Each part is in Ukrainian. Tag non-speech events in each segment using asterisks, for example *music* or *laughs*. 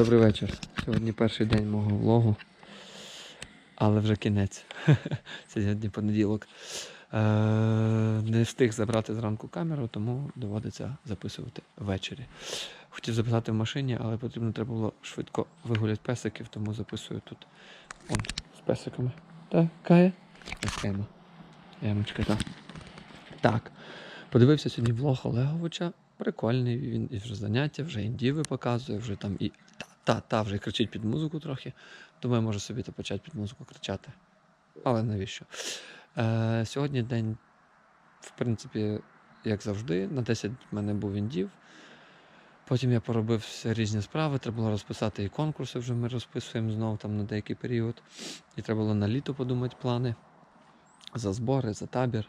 Добрий вечір. Сьогодні перший день мого влогу, але вже кінець. *laughs* Сьогодні понеділок. Е, не встиг забрати зранку камеру, тому доводиться записувати ввечері. Хотів записати в машині, але потрібно треба було швидко вигуляти песиків, тому записую тут он, з песиками. Так, Кая? Ось Кайма. Ямочка, так. Так. Подивився сьогодні влог Олеговича. Прикольний, він і вже заняття, вже індіви показує, вже там і та, та, вже кричить під музику трохи. Думаю, може собі то почати під музику кричати. Але навіщо? Е, сьогодні день, в принципі, як завжди, на 10 в мене був індів. Потім я поробив різні справи, треба було розписати і конкурси, вже ми розписуємо знову там на деякий період. І треба було на літо подумати плани за збори, за табір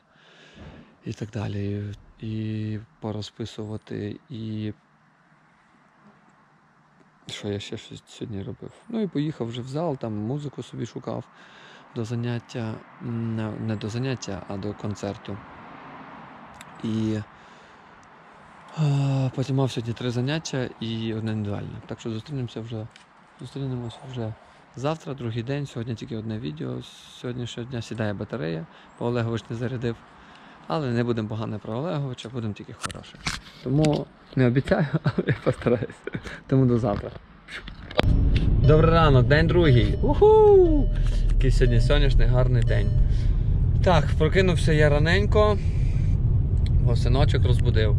і так далі. І порозписувати, і що я ще щось сьогодні робив. Ну і поїхав вже в зал, там музику собі шукав до заняття, не- до заняття, а до концерту. І потім мав сьогодні три заняття і одне індивідуальне. Так що зустрінемося вже, зустрінемося вже завтра, другий день. Сьогодні тільки одне відео. З сьогоднішнього дня сідає батарея, бо Олегович не зарядив. Але не будемо погано про Олеговича, будемо тільки хороше. Тому не обіцяю, *laughs* але я постараюсь. Тому до завтра. Добрий ранок, день другий. Уху! Який сьогодні сонячний, гарний день. Так, прокинувся я раненько, бо синочок розбудив.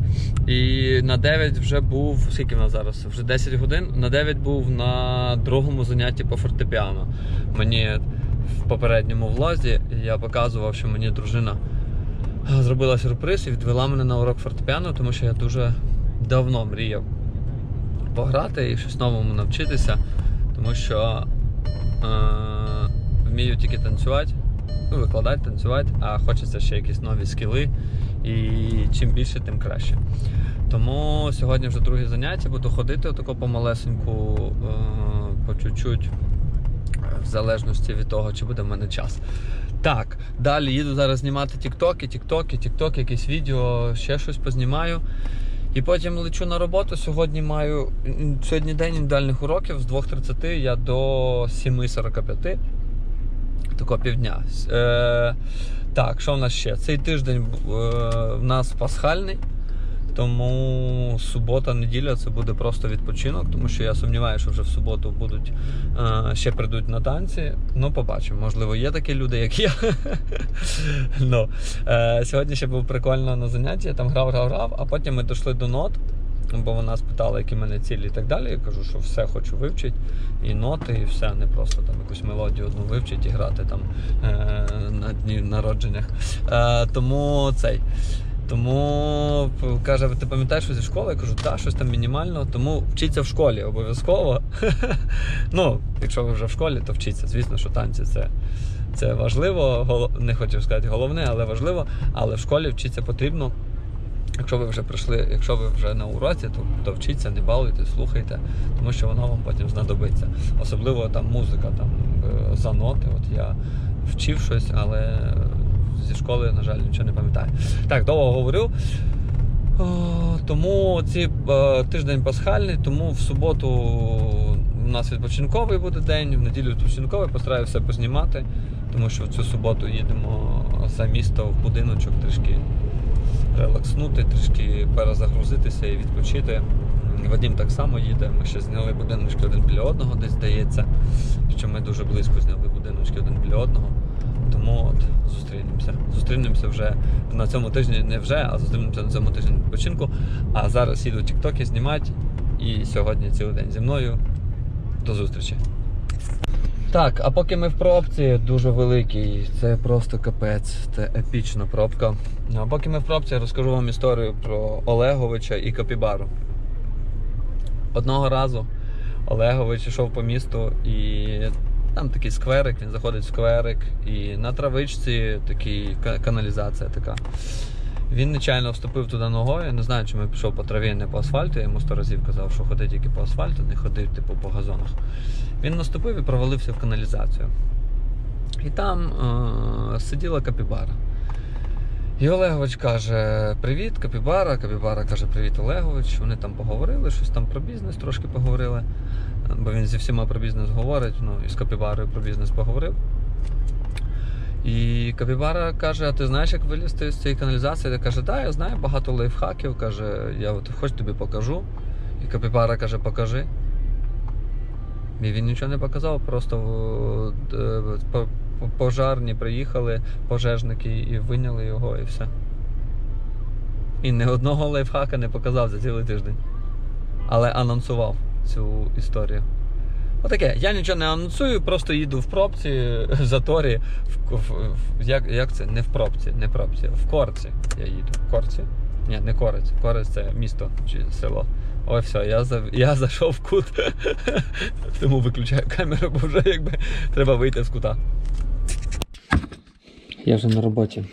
І на 9 вже був, скільки в нас зараз? Вже 10 годин. На 9 був на другому занятті по фортепіано. Мені в попередньому влозі я показував, що мені дружина зробила сюрприз і відвела мене на урок фортепіано, тому що я дуже давно мріяв пограти і щось новому навчитися, тому що е, вмію тільки танцювати, ну, викладати, танцювати, а хочеться ще якісь нові скіли, і чим більше, тим краще. Тому сьогодні вже друге заняття, буду ходити отако помалесеньку, е, по чуть-чуть, в залежності від того, чи буде в мене час. Так, далі їду зараз знімати тіктоки, тіктоки, тіктоки, якісь відео, ще щось познімаю. І потім лечу на роботу. Сьогодні маю сьогодні день індивідуальних уроків з 2.30 я до 7.45. Тако півдня. Е, так, що в нас ще? Цей тиждень е, в нас пасхальний. Тому субота, неділя це буде просто відпочинок, тому що я сумніваюся, що вже в суботу будуть е, ще прийдуть на танці. Ну, побачимо. Можливо, є такі люди, як я. *laughs* ну, е, сьогодні ще був прикольно на занятті, я там грав, грав, грав, а потім ми дійшли до нот, бо вона спитала, які в мене цілі і так далі. Я кажу, що все хочу вивчити, і ноти, і все, не просто там якусь мелодію одну вивчити і грати там е, на дні народженнях. Тому цей. Тому каже, ти пам'ятаєш що зі школи? Я кажу, так, щось там мінімально, тому вчіться в школі обов'язково. *laughs* ну, якщо ви вже в школі, то вчіться. Звісно, що танці це, це важливо. Голо- Не хотів сказати головне, але важливо. Але в школі вчитися потрібно. Якщо ви вже прийшли, якщо ви вже на уроці, то, то вчіться, не балуйте, слухайте, тому що воно вам потім знадобиться. Особливо там музика, там е, за ноти. От я вчив щось, але зі школи, на жаль, нічого не пам'ятаю. Так, довго говорю. Тому ці е, тиждень пасхальний, тому в суботу у нас відпочинковий буде день, в неділю відпочинковий, постараюся все познімати, тому що в цю суботу їдемо за місто в будиночок трішки релакснути, трішки перезагрузитися і відпочити. М, Вадим так само їде. Ми ще зняли будиночки один біля одного, десь здається, що ми дуже близько зняли будиночки один біля одного. Тому от зустрінемося. Зустрінемося вже на цьому тижні, не вже, а зустрінемося на цьому тижні відпочинку. А зараз їду тіктоки знімати. І сьогодні цілий день зі мною. До зустрічі. Так, а поки ми в пробці дуже великий, це просто капець, це епічна пробка. А поки ми в пробці, розкажу вам історію про Олеговича і Капібару. Одного разу Олегович йшов по місту і там такий скверик, він заходить в скверик, і на травичці такий каналізація така. Він нечайно вступив туди ногою. Не знаю, чи ми пішов по траві, не по асфальту. Я йому сто разів казав, що ходи тільки по асфальту, не ходи типу по газонах. Він наступив і провалився в каналізацію. І там е- сиділа капібара. І Олегович каже: Привіт, Капібара. Капібара каже, привіт, Олегович. Вони там поговорили, щось там про бізнес трошки поговорили. Бо він зі всіма про бізнес говорить, ну і з Капібарою про бізнес поговорив. І Капібара каже: А ти знаєш, як вилізти з цієї каналізації? Я каже, да, я знаю багато лайфхаків. Каже, я от хоч тобі покажу. І Капібара каже, покажи. І він нічого не показав, просто е, пожарні приїхали, пожежники і виняли його, і все. І ні одного лайфхака не показав за цілий тиждень. Але анонсував цю історію. Отаке, я нічого не анонсую, просто їду в пробці, *laughs* в заторі, в, в, в- як, як це? Не в пробці, не в пробці, в корці я їду. В корці? Ні, не корець. Корець це місто чи село. Ой, все, я, за, я зайшов в кут. *laughs* Тому виключаю камеру, бо вже якби треба вийти з кута. Я вже на роботі.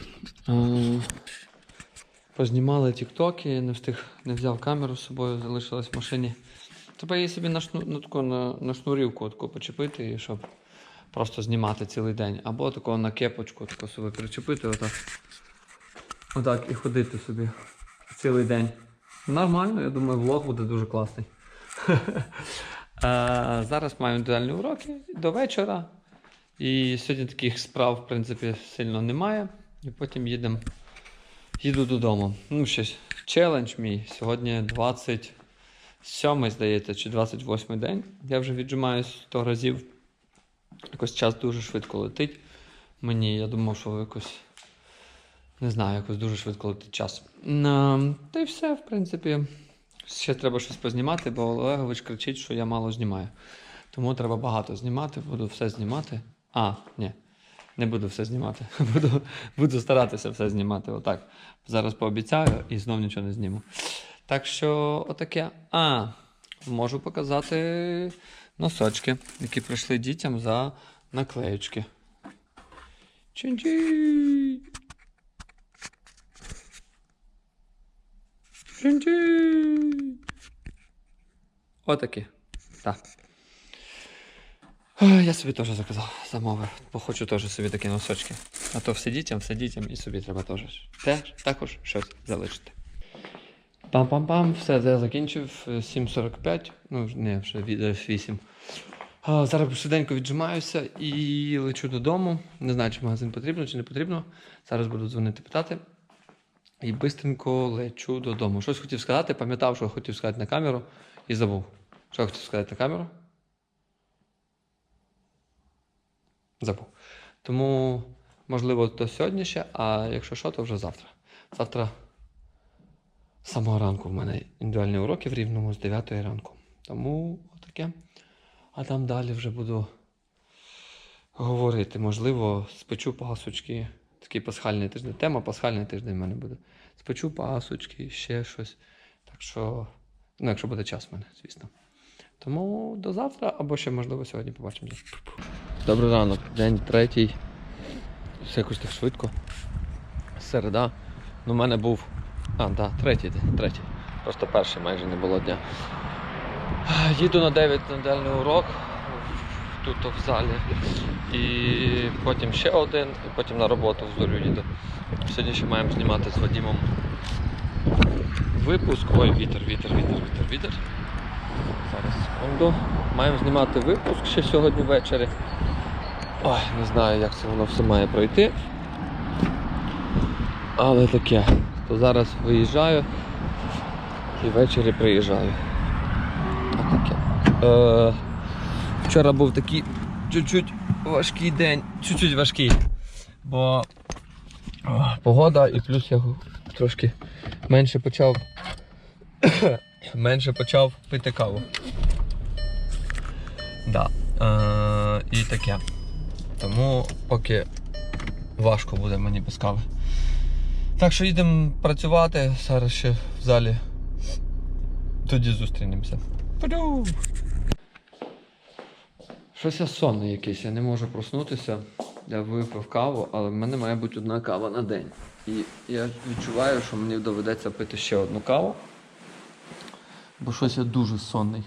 Познімали тіктоки, не встиг, не взяв камеру з собою, залишилась в машині. Треба її собі на, шну, ну, таку, на, на шнурівку таку почепити, щоб просто знімати цілий день. Або таку на кепочку таку собі причепити, отак. Отак і ходити собі цілий день. Нормально, я думаю, влог буде дуже класний. *laughs* А, Зараз маю індивідуальні уроки до вечора. І сьогодні таких справ, в принципі, сильно немає. І потім їдемо. Їду додому. Ну, щось. Челендж мій. Сьогодні 27, здається, чи 28 день. Я вже віджимаюсь 100 разів. Якось час дуже швидко летить. Мені я думав, що якось. Не знаю, якось дуже швидко летить час. Ем, Та й все, в принципі. Ще треба щось познімати, бо Олегович кричить, що я мало знімаю. Тому треба багато знімати, буду все знімати. А, ні, не буду все знімати. *laughs* Буду, буду старатися все знімати. Отак. Зараз пообіцяю і знов нічого не зніму. Так що, отаке. А, можу показати носочки, які прийшли дітям за наклеючки. Чин-чин! Чин-чин! Отакі. Так. Я собі теж заказав, замовив, бо хочу теж собі такі носочки. А то все дітям, все дітям і собі треба теж. Теж також щось залишити. Пам-пам-пам, все, я закінчив е, 7.45, ну не, вже від- е, 8. А, зараз швиденько віджимаюся і лечу додому. Не знаю, чи магазин потрібно, чи не потрібно. Зараз буду дзвонити питати. І бистренько лечу додому. Щось хотів сказати, пам'ятав, що хотів сказати на камеру і забув. Що я хотів сказати на камеру? Забув. Тому, можливо, то сьогодні ще, а якщо що, то вже завтра. Завтра з самого ранку в мене індивідуальні уроки в рівному з 9 ранку. Тому отаке. А там далі вже буду говорити. Можливо, спечу пасочки. Такий пасхальний тиждень. Тема пасхальний тиждень в мене буде. Спечу пасочки, ще щось. Так що, ну, якщо буде час в мене, звісно. Тому до завтра, або ще, можливо, сьогодні побачимо. Добрий ранок, день третій. Все якось так швидко. Середа. Ну, в мене був. А, так, да, третій день, третій. Просто перший майже не було дня. Їду на 9 на дальний урок тут в залі. І потім ще один, і потім на роботу в зорю їду. Сьогодні ще маємо знімати з Вадімом випуск. Ой, вітер, вітер, вітер, вітер, вітер. Зараз секунду. Маємо знімати випуск ще сьогодні ввечері. Ой, не знаю, як це воно все має пройти. Але таке. То зараз виїжджаю і ввечері приїжджаю. Отаке. Е, вчора був такий чуть-чуть важкий день, чуть-чуть важкий. Бо погода і плюс я трошки менше почав *coughs* менше почав пити каву. Да. Е, і таке. Тому поки важко буде мені без кави. Так що їдемо працювати, зараз ще в залі. Тоді зустрінемося. Паду! Щось я сонний якийсь, я не можу проснутися. Я випив каву, але в мене має бути одна кава на день. І я відчуваю, що мені доведеться пити ще одну каву. Бо щось я дуже сонний.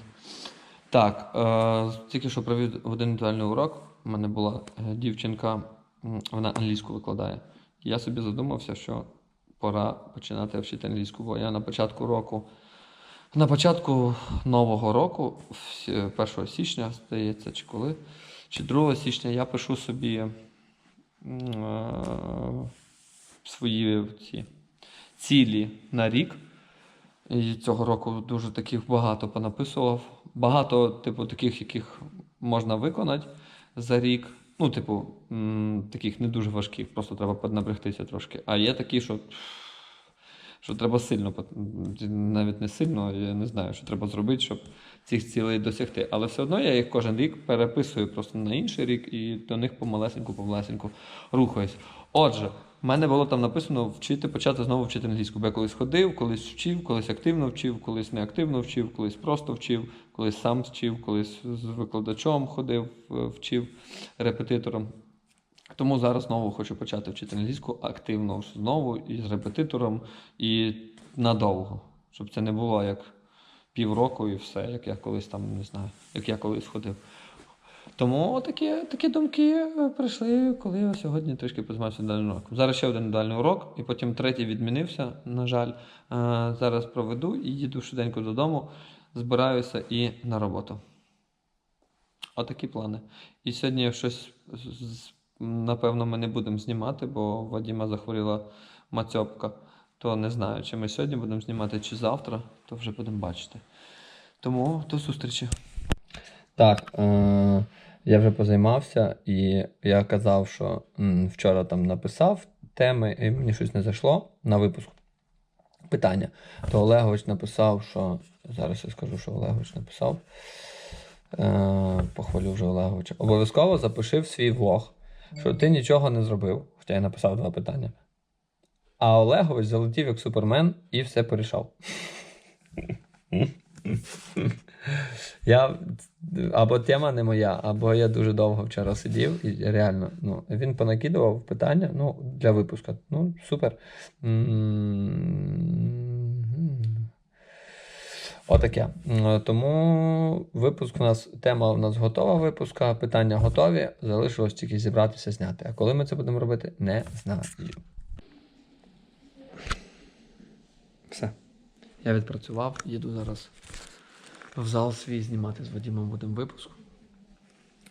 Так, е, тільки що провів один індивідуальний урок. У мене була е, дівчинка, вона англійську викладає. Я собі задумався, що пора починати вчити англійську, бо я на початку року. На початку нового року, 1 січня, здається, чи коли, чи 2 січня я пишу собі е, свої ці цілі на рік. І цього року дуже таких багато понаписував. Багато, типу, таких, яких можна виконати за рік. Ну, типу, таких не дуже важких, просто треба поднапрягтися трошки. А є такі, що, що треба сильно, навіть не сильно, я не знаю, що треба зробити, щоб цих цілей досягти. Але все одно я їх кожен рік переписую просто на інший рік і до них помалесеньку, помалесеньку рухаюсь. Отже, в мене було там написано вчити, почати знову вчити англійську. Бо я колись ходив, колись вчив, колись активно вчив, колись не активно вчив, колись просто вчив, колись сам вчив, колись з викладачом ходив, е, вчив репетитором. Тому зараз знову хочу почати вчити англійську активно знову і з репетитором, і надовго. Щоб це не було як півроку і все, як я колись там не знаю, як я колись ходив. Тому такі, такі думки е, прийшли, коли я сьогодні трішки позаймався індивідуальним уроком. Зараз ще один індивідуальний урок, і потім третій відмінився, на жаль. Е, Зараз проведу і їду швиденько додому, збираюся і на роботу. Отакі плани. І сьогодні щось напевно ми не будемо знімати, бо у Вадима захворіла мацьопка. То не знаю, чи ми сьогодні будемо знімати, чи завтра, то вже будемо бачити. Тому до зустрічі. Так, е- я вже позаймався, і я казав, що вчора там написав теми, і мені щось не зайшло на випуск. Питання. То Олегович написав, що. Зараз я скажу, що Олегович написав. Е, похвалю вже Олеговича. Обов'язково запиши в свій влог, що ти нічого не зробив, хоча я написав два питання. А Олегович залетів як супермен і все порішав. *laughs* Я або тема не моя, або я дуже довго вчора сидів і реально ну, він понакидував питання ну, для випуску. Ну, супер. Отаке. Тому випуск у нас, тема у нас готова випуска, питання готові. Залишилось тільки зібратися, зняти. А коли ми це будемо робити, не знаю. Все. Я відпрацював, їду зараз в зал свій знімати з Вадимом будемо випуск.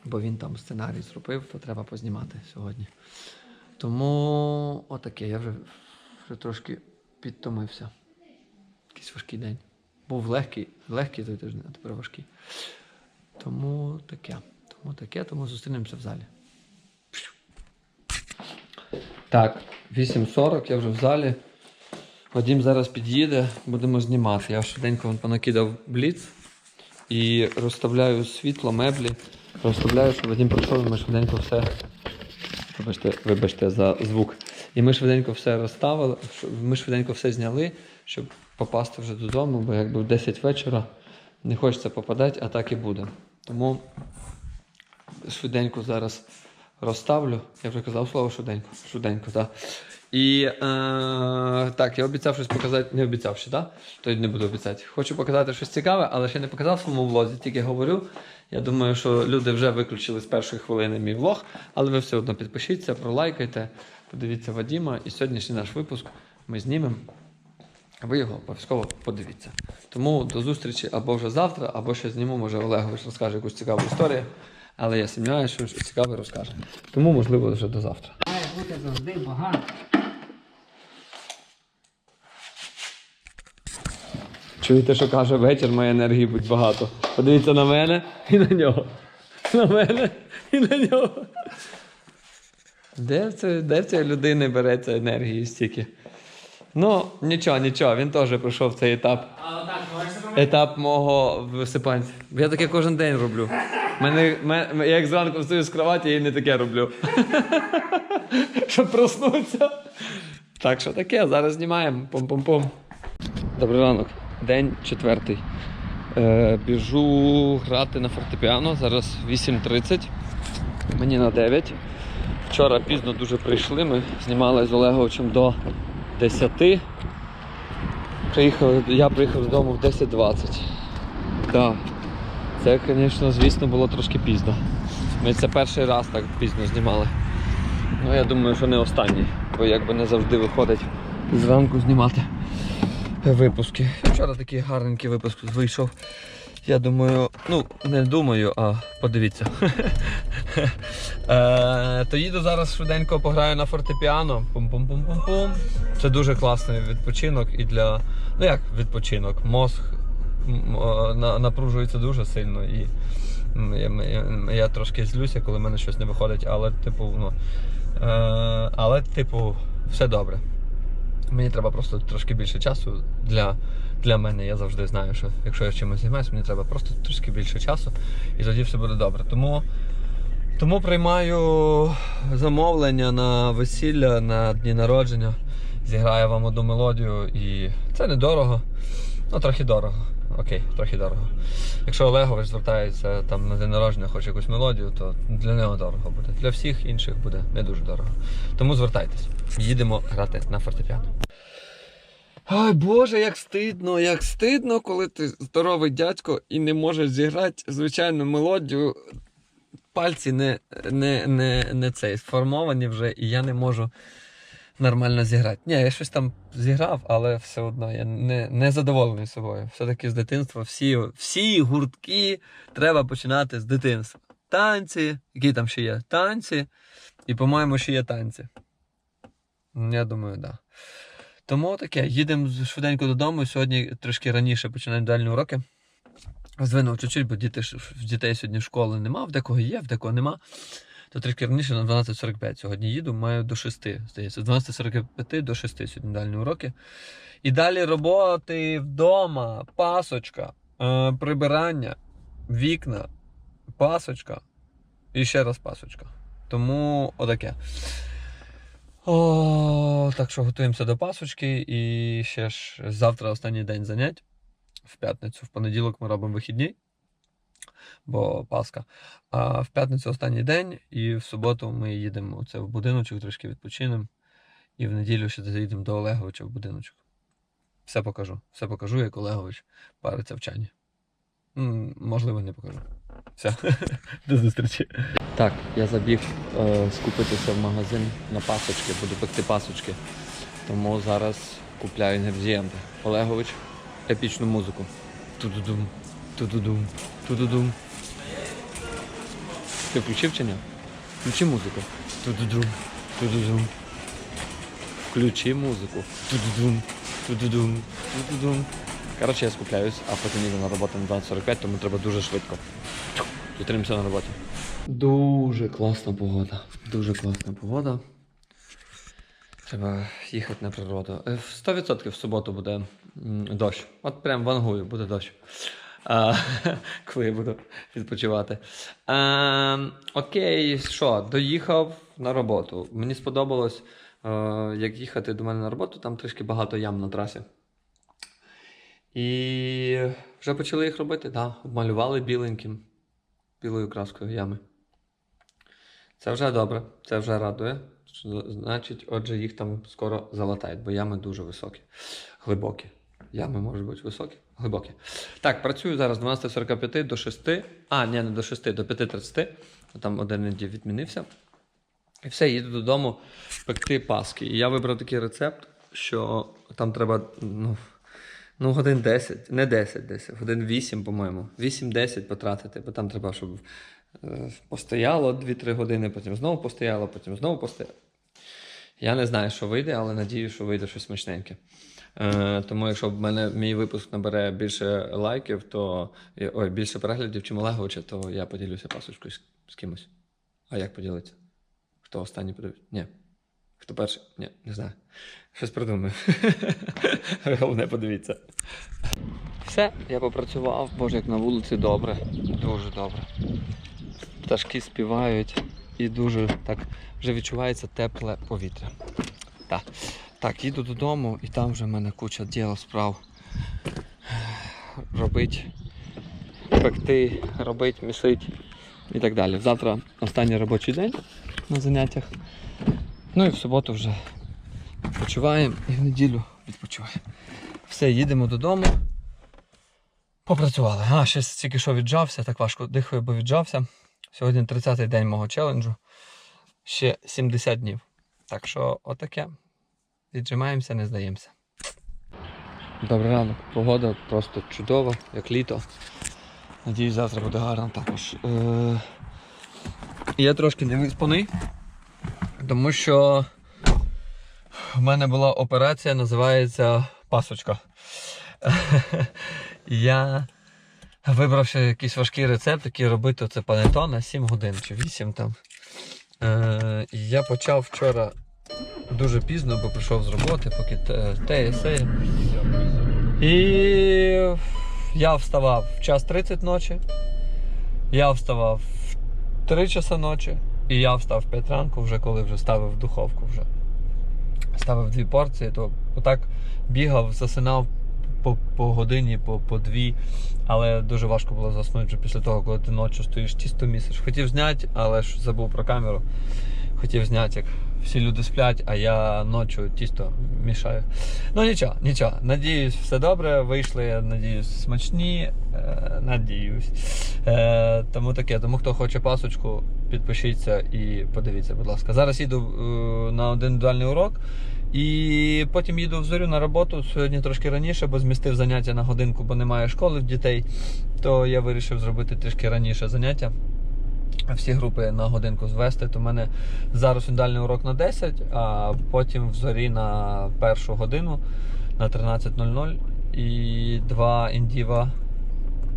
Бо він там сценарій зробив, то треба познімати сьогодні. Тому отаке, я вже, вже трошки підтомився. Якийсь важкий день. Був легкий, легкий той тиждень, а тепер важкий. Тому таке. Тому таке, тому зустрінемося в залі. Так, 8.40, я вже в залі. Вадим зараз під'їде, будемо знімати. Я швиденько понакидав бліц і розставляю світло, меблі. Розставляю, щоб Вадим прийшов, і ми швиденько все. Вибачте, вибачте за звук. І ми швиденько все розставили, ми швиденько все зняли, щоб попасти вже додому, бо якби в 10 вечора не хочеться попадати, а так і буде. Тому швиденько зараз розставлю. Я вже казав слово швиденько. Швиденько, так. І е, так, я обіцяв щось показати, не обіцяв ще, так? То й не буду обіцяти. Хочу показати щось цікаве, але ще не показав в своєму влозі, тільки говорю. Я думаю, що люди вже виключили з першої хвилини мій влог, але ви все одно підпишіться, пролайкайте, подивіться Вадіма. І сьогоднішній наш випуск ми знімемо. Ви його обов'язково подивіться. Тому до зустрічі або вже завтра, або ще зніму, може Олегович розкаже якусь цікаву історію. Але я сумніваюся, що щось цікаве розкаже. Тому, можливо, вже до завтра. Має бути завжди багато. Чуєте, що каже вечір, має енергії будь багато. Подивіться на мене і на нього. На мене і на нього. Де в, це, де в цієї людини береться енергії стільки? Ну, нічого, нічого, він теж пройшов цей етап. Етап мого висипанця. Я таке кожен день роблю. Мене, мен- я як зранку встаю з кроваті, я не таке роблю. *laughs* Щоб проснутися. Так що таке, зараз знімаємо. Пум-пум-пум. Добрий ранок. День четвертий. Е, біжу грати на фортепіано. Зараз 8.30. Мені на 9. Вчора пізно дуже прийшли. Ми знімали з Олеговичем до 10. Приїхав, я приїхав додому в 10.20. Так. Це, звісно, звісно, було трошки пізно. Ми це перший раз так пізно знімали. Ну, я думаю, що не останній, бо якби не завжди виходить зранку знімати випуски. Вчора такий гарненький випуск вийшов. Я думаю, ну, не думаю, а подивіться. *laughs* Е, То їду зараз швиденько пограю на фортепіано. Пум-пум-пум-пум-пум. Це дуже класний відпочинок і для. Ну як відпочинок? Мозг напружується дуже сильно і. Я, я, я трошки злюся, коли в мене щось не виходить, але типу, ну. Е, але, типу, все добре. Мені треба просто трошки більше часу для, для мене. Я завжди знаю, що якщо я чимось займаюся, мені треба просто трошки більше часу, і тоді все буде добре. Тому, тому приймаю замовлення на весілля, на дні народження. Зіграю вам одну мелодію, і це недорого. Ну, трохи дорого. Окей, трохи дорого. Якщо Олегович звертається там на день народження, хоче якусь мелодію, то для нього дорого буде. Для всіх інших буде не дуже дорого. Тому звертайтесь. Їдемо грати на фортепіано. Ай Боже, як стидно, як стидно, коли ти здоровий дядько і не можеш зіграти звичайну мелодію. Пальці не, не, не, не цей, сформовані вже, і я не можу нормально зіграти. Ні, я щось там зіграв, але все одно я не, не задоволений собою. Все-таки з дитинства всі, всі гуртки треба починати з дитинства. Танці, які там ще є? Танці. І, по-моєму, ще є танці. Я думаю, так. Да. Тому таке, їдемо швиденько додому. Сьогодні трошки раніше починаємо дальні уроки. Звинув чуть-чуть, бо діти, в дітей сьогодні школи нема, в декого є, в декого нема. То трішки раніше на 12.45 сьогодні їду, маю до 6, здається, з 12.45 до 6 сьогодні дальні уроки. І далі роботи вдома, пасочка, е, прибирання, вікна, пасочка і ще раз пасочка. Тому отаке. О, так що готуємося до пасочки і ще ж завтра останній день занять. В п'ятницю, в понеділок ми робимо вихідні, бо Пасха. А в п'ятницю останній день, і в суботу ми їдемо це в будиночок, трошки відпочинемо. І в неділю ще заїдемо до Олеговича в будиночок. Все покажу. Все покажу, як Олегович париться в чані. Можливо, не покажу. Все, *laughs* до зустрічі. Так, я забіг е, скупитися в магазин на пасочки, буду пекти пасочки. Тому зараз купляю інгредієнти. Олегович, епічну музику. Ту-ду-дум, ту-ду-дум, ту-ду-дум. Ти включив чи ні? Включи музику. Ту-ду-дум, ту-ду-дум. Включи музику. Ту-ду-дум, ту-ду-дум, ту-ду-дум. Коротше, я скупляюсь, а потім їду на роботу на 12.45, тому треба дуже швидко. Зустрінемося на роботі. Дуже класна погода. Дуже класна погода. Треба їхати на природу. Е, 100% в суботу буде дощ. От прям вангую, буде дощ. А, *laughs* коли я буду відпочивати. А, окей, що, доїхав на роботу. Мені сподобалось, е, як їхати до мене на роботу, там трішки багато ям на трасі. І вже почали їх робити, так. Да, обмалювали біленьким, білою краскою ями. Це вже добре, це вже радує. Значить, отже, їх там скоро залатають, бо ями дуже високі, глибокі. Ями можуть бути високі, глибокі. Так, працюю зараз з 12.45 до 6. А, ні, не до 6, до 5.30. Там один день відмінився. І все, їду додому пекти паски. І я вибрав такий рецепт, що там треба ну, ну, годин 10, не 10 десь, годин 8, по-моєму. 8-10 потратити, бо там треба, щоб е, постояло 2-3 години, потім знову постояло, потім знову постояло. Я не знаю, що вийде, але надію, що вийде щось смачненьке. Е, тому якщо в мене мій випуск набере більше лайків, то ой, більше переглядів, чим Олеговича, то я поділюся пасочкою з, з кимось. А як поділитися? Хто останній подивиться? Ні. Хто перший? Ні, не знаю. Щось придумаю. *laughs* Головне, подивіться. Все, я попрацював, боже, як на вулиці добре. Дуже добре. Пташки співають і дуже так вже відчувається тепле повітря. Так, так їду додому і там вже в мене куча діл, справ. Робить, пекти, робить, місить і так далі. Завтра останній робочий день на заняттях. Ну і в суботу вже відпочиваємо і в неділю відпочиваємо. Все, їдемо додому. Попрацювали. А, ще тільки що віджався, так важко дихаю, бо віджався. Сьогодні 30-й день мого челенджу. Ще 70 днів. Так що отаке. віджимаємося, не здаємося. Добрий ранок. Погода просто чудова, як літо. Надіюсь, завтра буде гарно також. Е- я трошки не виспаний, тому що в мене була операція, називається пасочка. *laughs* Я вибрав ще якийсь важкий рецепт, який робити це пането на 7 годин чи 8 там. Е, я почав вчора дуже пізно, бо прийшов з роботи, поки те, і се. І я вставав в час 30 ночі, я вставав в 3 часа ночі, і я встав в 5 ранку, вже коли вже ставив духовку вже. Ставив дві порції, то отак бігав, засинав по, по годині, по, по дві. Але дуже важко було заснути вже після того, коли ти ночі стоїш чисто місяць. Хотів зняти, але ж забув про камеру. Хотів зняти, як всі люди сплять, а я ночі тісто мішаю. Ну нічого, нічого. Надіюсь, все добре. Вийшли, надіюсь, смачні. Е, надіюсь. Е, тому таке. Тому хто хоче пасочку, підпишіться і подивіться, будь ласка. Зараз їду е, на один індивідуальний урок. І потім їду в зорю на роботу сьогодні трошки раніше, бо змістив заняття на годинку, бо немає школи в дітей. То я вирішив зробити трішки раніше заняття. Всі групи на годинку звести. То в мене зараз індивідуальний урок на 10, а потім в зорі на першу годину на 13.00 і два індіва,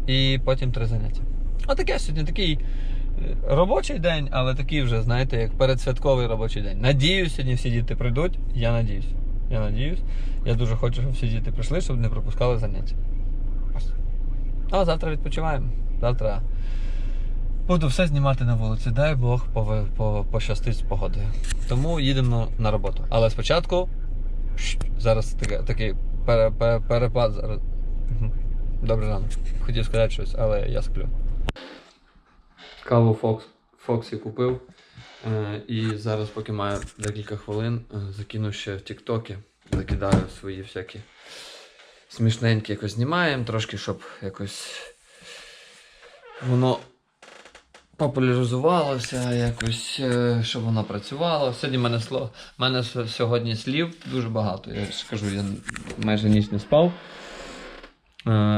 і потім три заняття. Отаке сьогодні такий робочий день, але такий вже, знаєте, як передсвятковий робочий день. Надіюсь, сьогодні всі діти прийдуть. Я надіюсь. Я надіюсь. Я дуже хочу, щоб всі діти прийшли, щоб не пропускали заняття. А завтра відпочиваємо. Завтра буду все знімати на вулиці. Дай Бог пощастить з погодою. Тому їдемо на роботу. Але спочатку зараз такий пере, перепад. Зараз. Добрий ранок. Хотів сказати щось, але я сплю. Каву Фокс, Фоксі купив. Е, і зараз, поки маю декілька хвилин, е, закину ще в Тіктоки. Закидаю свої всякі смішненькі якось знімаємо, трошки, щоб якось воно популяризувалося, якось, е, щоб воно працювало. Сьогодні мене, сло... мене сьогодні слів дуже багато. Я ж кажу, я майже ніч не спав.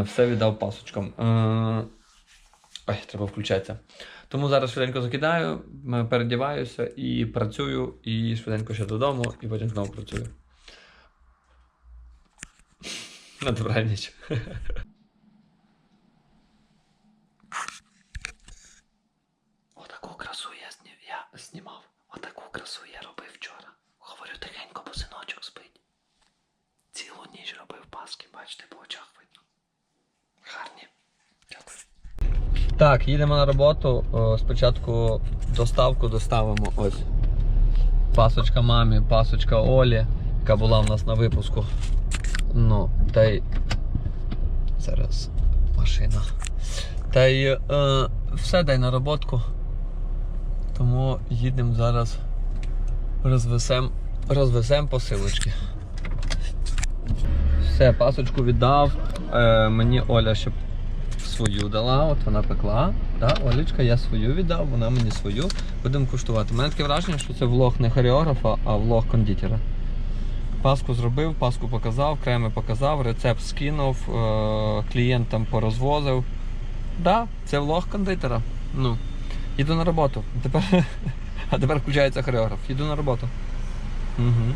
Все віддав пасочкам. Ой, треба включатися. Тому зараз швиденько закидаю, передіваюся і працюю, і швиденько ще додому, і потім знову працюю. На добраніч. *laughs* Отаку красу я, я знімав. Отаку красу я робив вчора. Говорю тихенько, бо синочок спить. Цілу ніч робив паски, бачите, по очах видно. Гарні. Дякую. Так, їдемо на роботу. О, Спочатку доставку доставимо ось. Пасочка мамі, пасочка Олі, яка була в нас на випуску. Ну, та й. Зараз машина. Та й е, все дай на роботку. Тому їдемо зараз розвесем, розвесем посилочки. Все, пасочку віддав. Е, мені Оля ще свою дала, от вона пекла. Да, Олечка, я свою віддав, вона мені свою. Будемо куштувати. У мене таке враження, що це влог не хореографа, а влог кондитера. Паску зробив, паску показав, креми показав, рецепт скинув, е- клієнтам порозвозив. Да, це влог кондитера. Ну, їду на роботу. Тепер, *laughs* а тепер включається хореограф. Їду на роботу. Угу.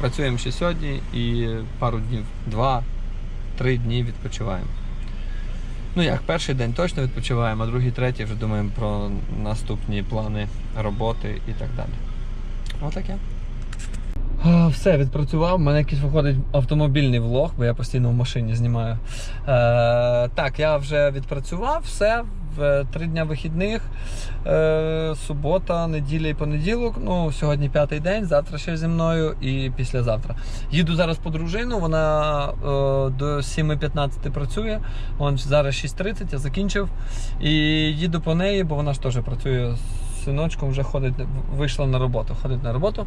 Працюємо ще сьогодні і пару днів, два-три дні відпочиваємо. Ну як, перший день точно відпочиваємо, а другий, третій вже думаємо про наступні плани роботи і так далі. Отаке. Все, відпрацював. У мене якийсь виходить автомобільний влог, бо я постійно в машині знімаю. Е, так, я вже відпрацював все. В три дня вихідних. Е, субота, неділя і понеділок. Ну, сьогодні п'ятий день, завтра ще зі мною і післязавтра. Їду зараз по дружину, вона е, до 7.15 працює. Вон зараз 6.30, я закінчив. І їду по неї, бо вона ж теж працює з синочком, вже ходить, вийшла на роботу. Ходить на роботу.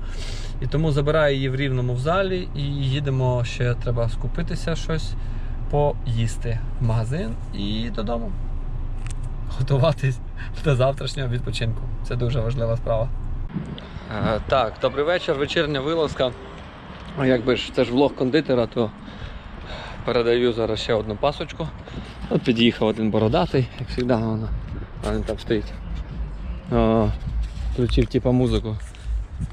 І тому забираю її в рівному в залі і їдемо ще треба скупитися щось, поїсти в магазин і додому. Готуватись до завтрашнього відпочинку. Це дуже важлива справа. так, добрий вечір, вечірня вилазка. Якби ж це ж влог кондитера, то передаю зараз ще одну пасочку. От під'їхав один бородатий, як завжди, воно. А він там стоїть. О, включив типу, музику.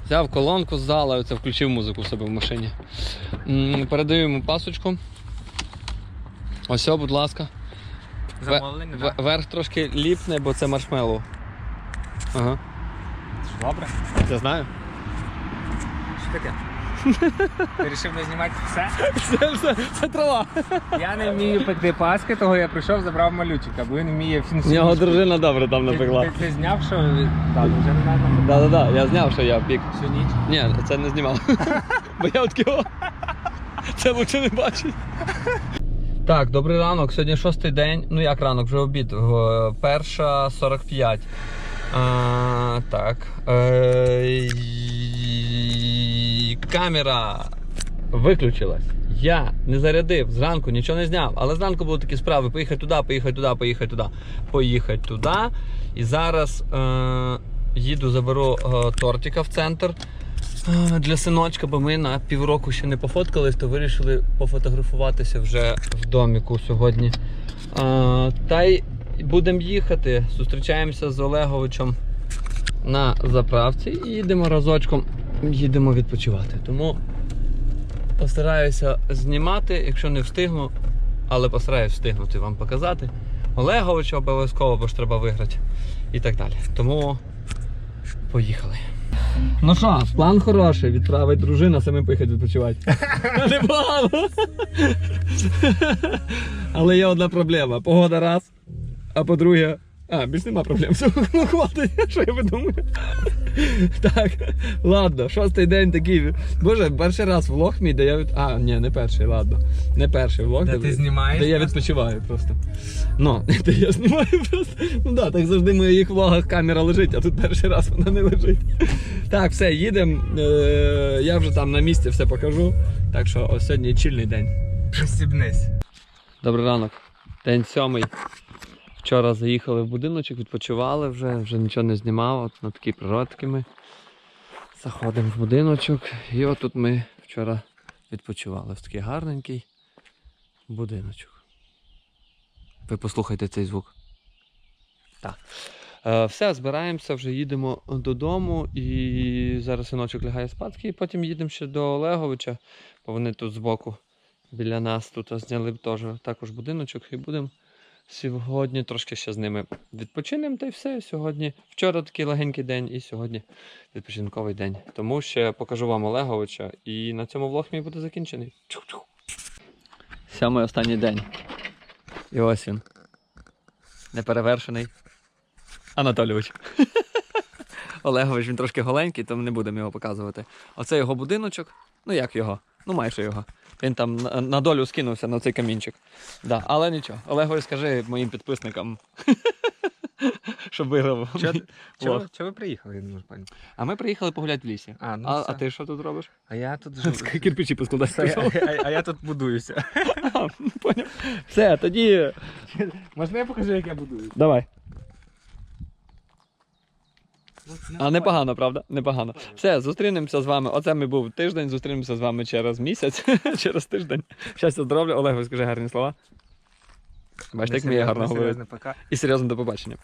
Взяв колонку з зала, оце включив музику в себе в машині. Передаю йому пасочку. Ось, будь ласка. Замовлення, да? Верх трошки ліпне, бо це маршмеллоу. Ага. Добре. Я знаю. Що таке? Ти вирішив не знімати все? Це, все, це трава. Я не вмію пекти паски, того я прийшов, забрав малючика, бо він вміє У фінсі. нього дружина добре там Ти, напекла. ти, ти зняв, що так, вже не треба. Да-да-да, я зняв, що я пік. Всю ніч. Ні, це не знімав. *laughs* Бо я от кого. Це лучше не бачить. Так, добрий ранок. Сьогодні шостий день. Ну як ранок, вже обід. Перша 45. А, так. Е, камера виключилась. Я не зарядив зранку, нічого не зняв. Але зранку були такі справи: поїхати туди, поїхати туди, поїхати туди, поїхати туди. І зараз е, їду, заберу е, тортика в центр е, для синочка, бо ми на півроку ще не пофоткались, то вирішили пофотографуватися вже в доміку сьогодні. Е, та й будемо їхати. Зустрічаємося з Олеговичем на заправці і їдемо разочком, їдемо відпочивати. Тому постараюся знімати, якщо не встигну, але постараюсь встигнути вам показати. Олеговича обов'язково, бо ж треба виграти і так далі. Тому поїхали. Ну що, план хороший, відправить дружина, самим поїхати відпочивати. *laughs* Непогано. Але є одна проблема. Погода раз, а по-друге. А, більш нема проблем. Все, *laughs* ну хватить, що я видумую. *laughs* Так, ладно, шостий день такий. Боже, перший раз влог мій, де я від. А, ні, не перший, ладно. Не перший влог, Де ти знімаєш Де я відпочиваю просто. Ну, *laughs* де я знімаю просто. Ну да, так завжди в моїх влогах камера лежить, а тут перший раз вона не лежить. *laughs* Так, все, їдемо. Е, я вже там на місці все покажу. Так що ось сьогодні чільний день. Пристібнись. Добрий ранок. День сьомий. Вчора заїхали в будиночок, відпочивали вже, вже нічого не знімав. От на такі природки ми заходимо в будиночок. І от тут ми вчора відпочивали в такий гарненький будиночок. Ви послухайте цей звук. Так. Е, все, збираємося, вже їдемо додому. І зараз синочок лягає спадки, і потім їдемо ще до Олеговича, бо вони тут збоку біля нас тут зняли б теж також будиночок і будемо сьогодні трошки ще з ними відпочинемо та й все. Сьогодні вчора такий легенький день, і сьогодні відпочинковий день. Тому ще покажу вам Олеговича, і на цьому влог мій буде закінчений. Сьомий останній день. І ось він. Неперевершений. Анатолійович. *laughs* Олегович, він трошки голенький, тому не будемо його показувати. Оце його будиночок. Ну як його? Ну майже його. Він там на, долю скинувся на цей камінчик. Да, але нічого. Олегович, скажи моїм підписникам. *laughs* Щоб виграв. Чого ви приїхали, не можу поняти? А ми приїхали погуляти в лісі. А, ну а, а ти що тут робиш? А я тут живу. Кирпичі поскладати. А, а- а я тут будуюся. *laughs* А, Поняв. Все, тоді. Можна я покажу, як я будую? Давай. А непогано, правда? Непогано. Все, зустрінемося з вами. Оце ми був тиждень, зустрінемося з вами через місяць, *laughs* через тиждень. Щастя, здоров'я. Олег, скажи гарні слова. Бачите, як вміє гарно говорити. І серйозно до побачення.